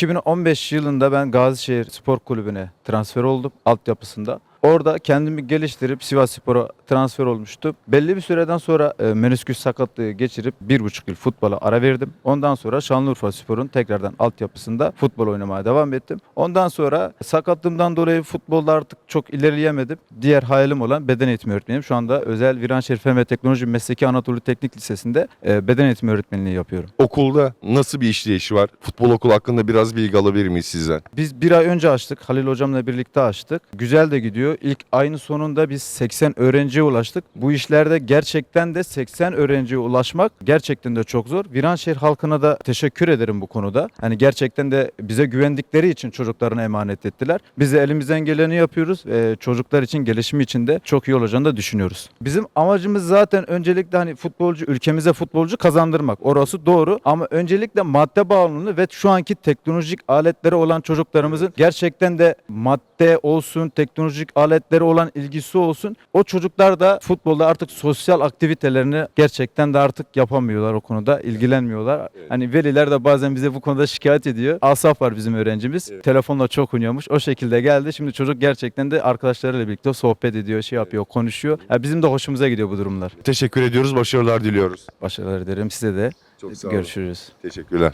...2015 yılında ben Gazişehir Spor Kulübü'ne transfer oldum altyapısında. Orada kendimi geliştirip Sivas Spor'a transfer olmuştum. Belli bir süreden sonra e, menisküs sakatlığı geçirip bir buçuk yıl futbola ara verdim. Ondan sonra Şanlıurfa Spor'un tekrardan altyapısında futbol oynamaya devam ettim. Ondan sonra sakatlığımdan dolayı futbolda artık çok ilerleyemedim. Diğer hayalim olan beden eğitimi öğretmeniyim. Şu anda özel Viranşehir Fen ve Teknoloji Mesleki Anadolu Teknik Lisesi'nde e, beden eğitimi öğretmenliği yapıyorum. Okulda nasıl bir işleyişi var? Futbol okulu hakkında biraz bilgi alabilir miyiz sizden? Biz bir ay önce açtık. Halil hocamla birlikte açtık. Güzel de gidiyor. İlk ayın sonunda biz 80 öğrenciye ulaştık. Bu işlerde gerçekten de 80 öğrenciye ulaşmak gerçekten de çok zor. Viranşehir halkına da teşekkür ederim bu konuda. Hani gerçekten de bize güvendikleri için çocuklarına emanet ettiler. Biz de elimizden geleni yapıyoruz. Ee, çocuklar için gelişimi için de çok iyi olacağını da düşünüyoruz. Bizim amacımız zaten öncelikle hani futbolcu ülkemize futbolcu kazandırmak. Orası doğru ama öncelikle madde bağımlılığı ve şu anki teknolojik aletleri olan çocuklarımızın gerçekten de madde olsun, teknolojik aletlere olan ilgisi olsun. O çocuklar da futbolda artık sosyal aktivitelerini gerçekten de artık yapamıyorlar o konuda, ilgilenmiyorlar. Hani veliler de bazen bize bu konuda şikayet ediyor. Asaf var bizim öğrencimiz. Telefonla çok oynuyormuş. O şekilde geldi. Şimdi çocuk gerçekten de arkadaşlarıyla birlikte sohbet ediyor, şey yapıyor, konuşuyor. Ya bizim de hoşumuza gidiyor bu durumlar. Teşekkür ediyoruz, başarılar diliyoruz. Başarılar dilerim size de. Çok sağ olun. Görüşürüz. Teşekkürler.